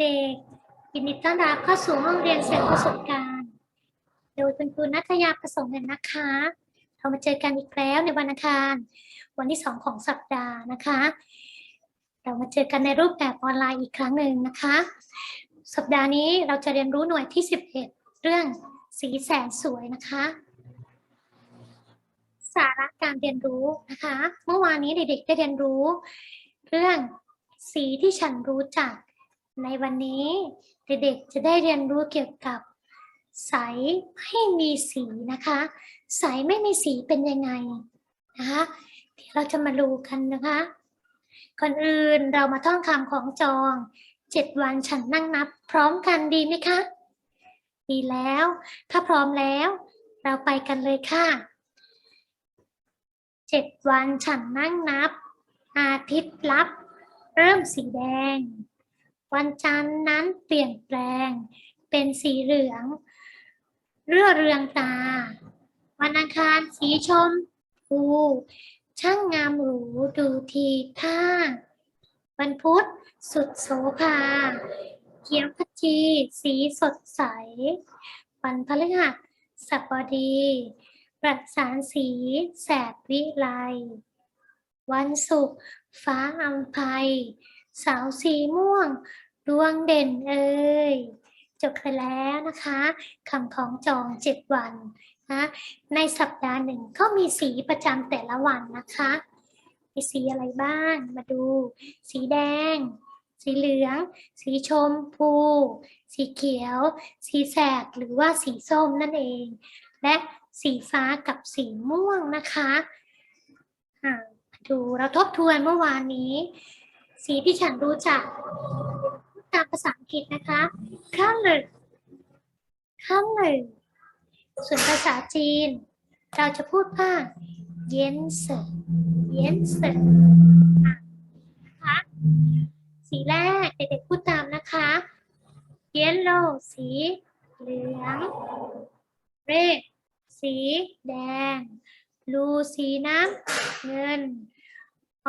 เด็กๆยินดีต้อนรับเข้าสู่ห้องเรียนเสริมประสบการณ์ โดยคุณครูนัทยาประสงค์เงินนะคะ เรามาเจอกันอีกแล้วในวันอังคาร วันที่สองของสัปดาห์นะคะ เรามาเจอกันในรูปแบบออนไลน์อีกครั้งหนึ่งนะคะ สัปดาห์นี้เราจะเรียนรู้หน่วยที่ 11 เรื่องสีแสนสวยนะคะ สาระการเรียนรู้นะคะ เมื่อวานนี้เด็กๆได้เรียนรู้ เรื่องสีที่ฉันรู้จัก ในวันนี้เด็กๆจะได้เรียนรู้เกี่ยวกับใสไม่มีสีนะคะ ใสไม่มีสีเป็นยังไงนะคะเดี๋ยวเราจะมาดูกันนะคะก่อนอื่นเรามาท่องคำของจองเจ็ดวันฉันนั่งนับ พร้อมกันดีไหมคะ ดีแล้ว ถ้าพร้อมแล้ว เราไปกันเลยค่ะเจ็ดวันฉันนั่งนับ อาทิตย์ลับ เริ่มสีแดง วันจันทร์นั้นเปลี่ยนแปลง เป็นสีเหลือง เรื่อเรืองตา วันอังคารสีชมพูช่างงามหรูดูทีท่าวันพุธสุดโสภาเขียวขจีสีสดใส วันพฤหัสบดี ประสานสีแสบวิไล วันศุกร์ฟ้าอัมภัย สาวสีม่วง ดวงเด่นเอ่ยจบไปแล้วนะคะคำของจองเจ็ดวันนะในสัปดาห์หนึ่งก็มีสีประจำแต่ละวันนะคะมีสีอะไรบ้างมาดู สีแดง สีเหลือง สีชมพู สีเขียว สีแสดหรือว่าสีส้มนั่นเอง และสีฟ้ากับสีม่วงนะคะมาดูเราทบทวนเมื่อวานนี้ สีที่ฉันรู้จักตามภาษาอังกฤษนะคะ color color ส่วนภาษาจีน เราจะพูดว่าเย็นเสเย็นเสนะคะสีแรกเด็กๆพูดตามนะคะ yellow สีเหลือง red สีแดง blue สีน้ำเงิน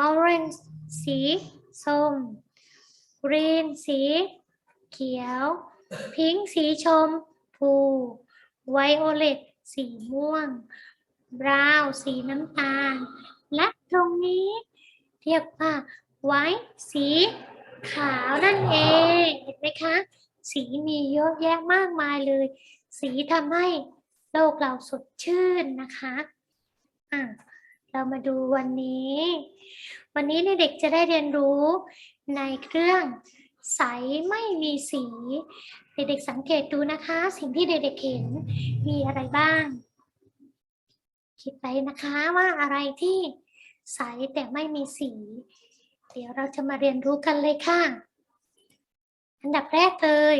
orange สี ส้ม green สี เขียว pink สีชมพู violet สีม่วง brown สีน้ำตาล และตรงนี้เรียกว่า white สีขาวนั่นเองเห็นไหมคะ สีมีเยอะแยะมากมายเลย สีทำให้โลกเราสดชื่นนะคะอะ เรามาดูวันนี้ วันนี้เด็กๆจะได้เรียนรู้ในเครื่องใสไม่มีสี เด็กๆสังเกตดูนะคะ สิ่งที่เด็กๆเห็นมีอะไรบ้าง คิดไปนะคะว่าอะไรที่ใสแต่ไม่มีสี เดี๋ยวเราจะมาเรียนรู้กันเลยค่ะ อันดับแรกเลย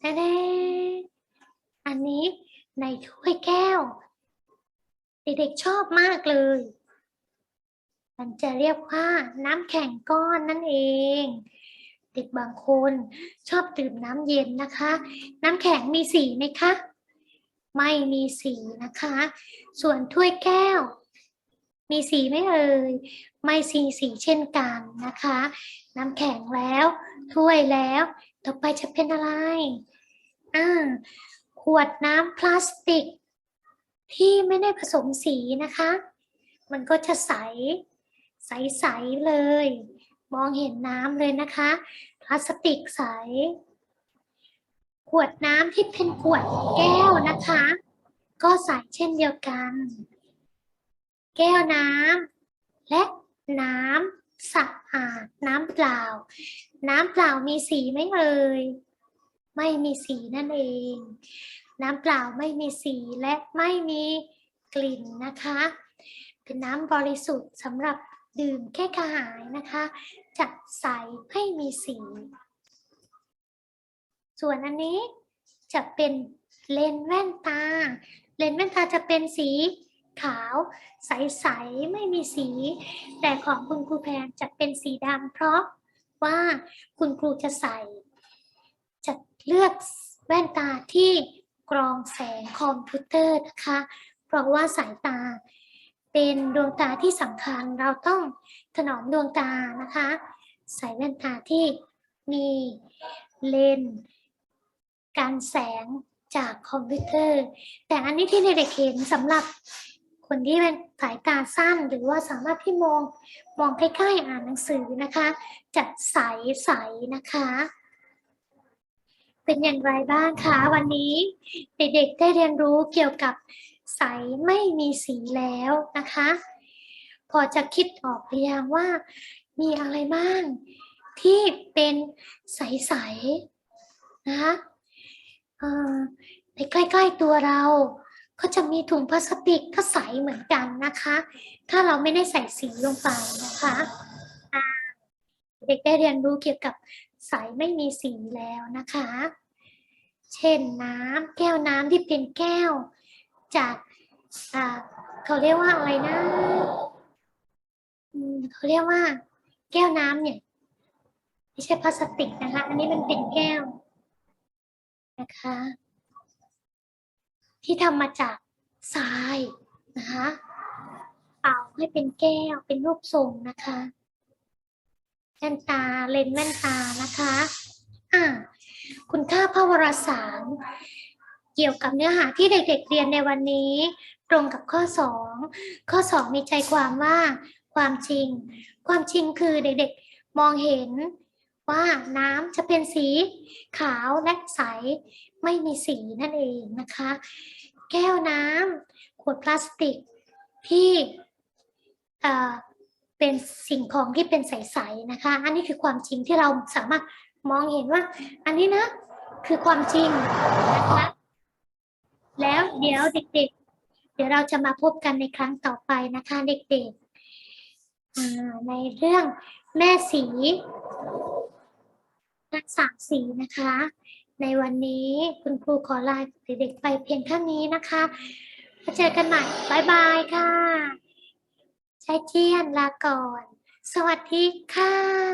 แน่ๆอันนี้ในถ้วยแก้ว เด็กๆชอบมากเลย มันจะเรียกว่าน้ำแข็งก้อนนั่นเอง เด็กบางคนชอบดื่มน้ำเย็นนะคะ น้ำแข็งมีสีไหมคะ ไม่มีสีนะคะ ส่วนถ้วยแก้ว มีสีไหมเอ่ย ไม่สีสีเช่นกันนะคะ น้ำแข็งแล้ว ถ้วยแล้ว ต่อไปจะเป็นอะไรอ่าขวดน้ำพลาสติก ที่ไม่ได้ผสมสีนะคะ มันก็จะใส ใส ๆ เลย มองเห็นน้ำเลยนะคะ พลาสติกใส ขวดน้ำที่เป็นขวดแก้วนะคะ ก็ใสเช่นเดียวกัน แก้วน้ำและน้ำสะอาดน้ำเปล่า น้ำเปล่ามีสีไหมเอ่ยไม่มีสีนั่นเอง น้ำเปล่าไม่มีสีและไม่มีกลิ่นนะคะ เป็นน้ำบริสุทธิ์สำหรับดื่มแค่กระหายนะคะจะใสไม่มีสี ส่วนอันนี้จะเป็นเลนส์แว่นตา เลนส์แว่นตาจะเป็นสีขาว ใส ๆ ไม่มีสี แต่ของคุณครูแพนจะเป็นสีดำเพราะว่าคุณครูจะใส่ จะเลือกแว่นตาที่ กรองแสงคอมพิวเตอร์นะคะ เพราะว่าสายตาเป็นดวงตาที่สำคัญเราต้องถนอมดวงตานะคะ ใส่แว่นตาที่มีเลนการแสงจากคอมพิวเตอร์ แต่อันนี้ที่เด็กๆเห็นสำหรับคนที่เป็นสายตาสั้นหรือว่าสามารถที่มองมองใกล้ๆอ่านหนังสือนะคะ จะใสใสๆนะคะ เป็นอย่างไรบ้างคะวันนี้เด็กๆได้เรียนรู้เกี่ยวกับใสไม่มีสีแล้วนะคะ พอจะคิดออกหรือยังว่ามีอะไรบ้างที่เป็นใสๆนะคะในใกล้ๆตัวเราก็จะมีถุงพลาสติกก็ใสเหมือนกันนะคะ ถ้าเราไม่ได้ใส่สีลงไปนะคะ เด็กได้เรียนรู้เกี่ยวกับ ใสไม่มีสีแล้วนะคะ เช่นน้ำแก้วน้ำที่เป็นแก้ว จากเขาเรียกว่าอะไรนะเขาเรียกว่า แก้วน้ำเนี่ยไม่ใช่พลาสติกนะคะ อันนี้มันเป็นแก้วนะคะ ที่ทำมาจากทรายนะคะเป่าให้เป็นแก้วเป็นรูปทรงนะคะ แว่นตาเลนส์แว่นตานะคะอ่าคุณค่าพระวรสาร เกี่ยวกับเนื้อหาที่เด็กๆเรียนในวันนี้ ตรงกับข้อ 2 ข้อ 2 มีใจความว่าความจริง ความจริงคือเด็กๆมองเห็นว่าน้ำจะเป็นสีขาวและใสไม่มีสีนั่นเองนะคะ แก้วน้ำขวดพลาสติกที่ เป็นสิ่งของที่เป็นใสๆนะคะ อันนี้คือความจริงที่เราสามารถมองเห็นว่า อันนี้นะคือความจริงนะคะแล้วเดี๋ยวเด็ก ๆ เดี๋ยวเราจะมาพบกันในครั้งต่อไปนะคะเด็กๆในเรื่องแม่สีนักสามสีนะคะ ในวันนี้คุณครูขอลาเด็กๆไปเพียงเท่านี้นะคะมาเจอกันใหม่ บ๊ายบายค่ะ ใช้เจียนลาก่อน สวัสดีค่ะ